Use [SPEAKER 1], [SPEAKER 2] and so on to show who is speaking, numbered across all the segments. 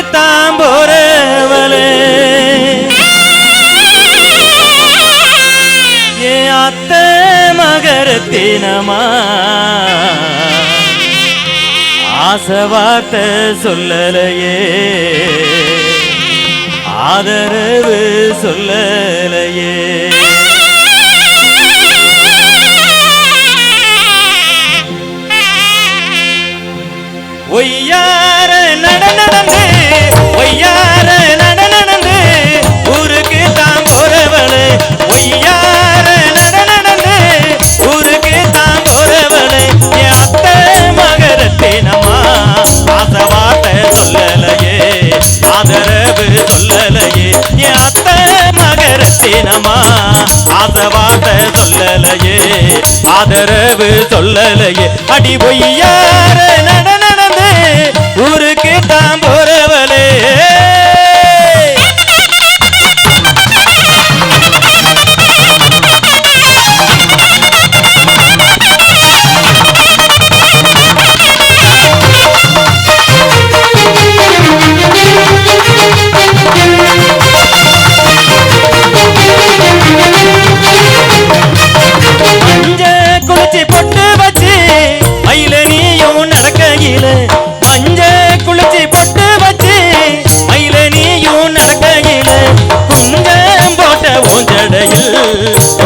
[SPEAKER 1] தாம்போரவளே. ஏ என் அத்த மகரத்தினமா ஆசவார்த்தை சொல்லலையே. ஆதரவு சொல்லலையே. ஒய்யார ஒய்யார நட ஊருக்கு தான் போறவளே ஒய்யார நட ஊருக்கு தான் போறவளே. என் அத்தை மகரத்தினமா ஆசை சொல்லலையே ஆதரவு சொல்லலையே. என் அத்தை மகரத்தினமா ஆசை சொல்லலையே ஆதரவு சொல்லலையே. அடி பொய்யார நட நடந்து ஊருக்கு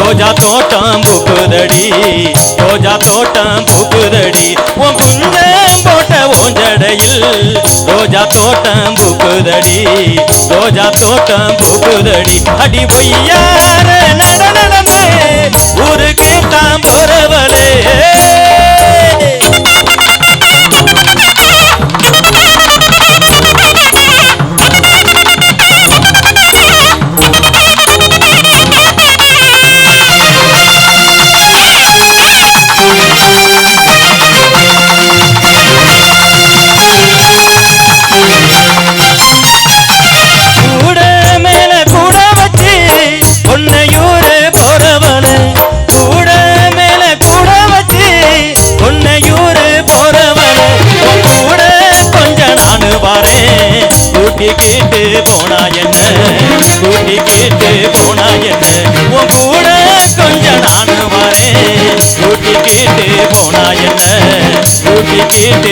[SPEAKER 1] ரோஜா தோட்டம் பூக்குதடி ரோஜா தோட்டம் பூக்குதடி. உன் குஞ்சம் போட்ட ஓஞ்சடையில் ரோஜா தோட்டம் பூக்குதடி ரோஜா தோட்டம் பூக்குதடி. அடி பொய்யார நட நடந்து ஊருக்கு தான் போறவளே get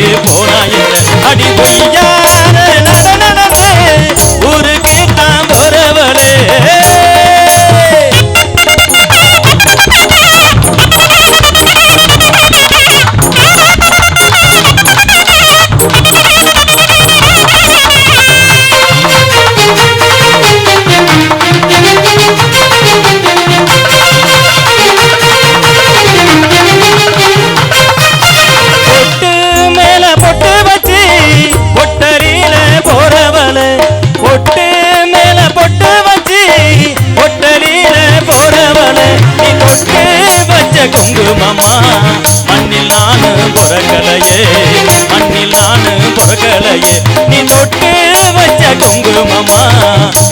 [SPEAKER 1] பொறக்கலையே நீ தொட்டு வச்ச குங்குமமா?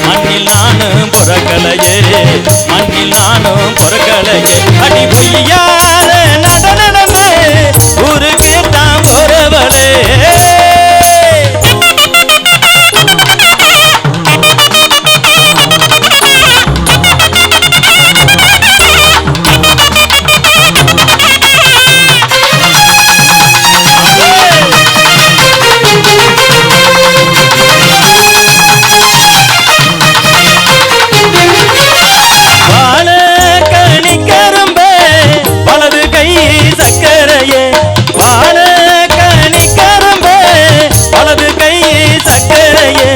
[SPEAKER 1] மண்ணில் நானும் பொறக்கலையே. மண்ணில் நானும் பொறக்கலையே. அடி பொய்யா தட்டையே.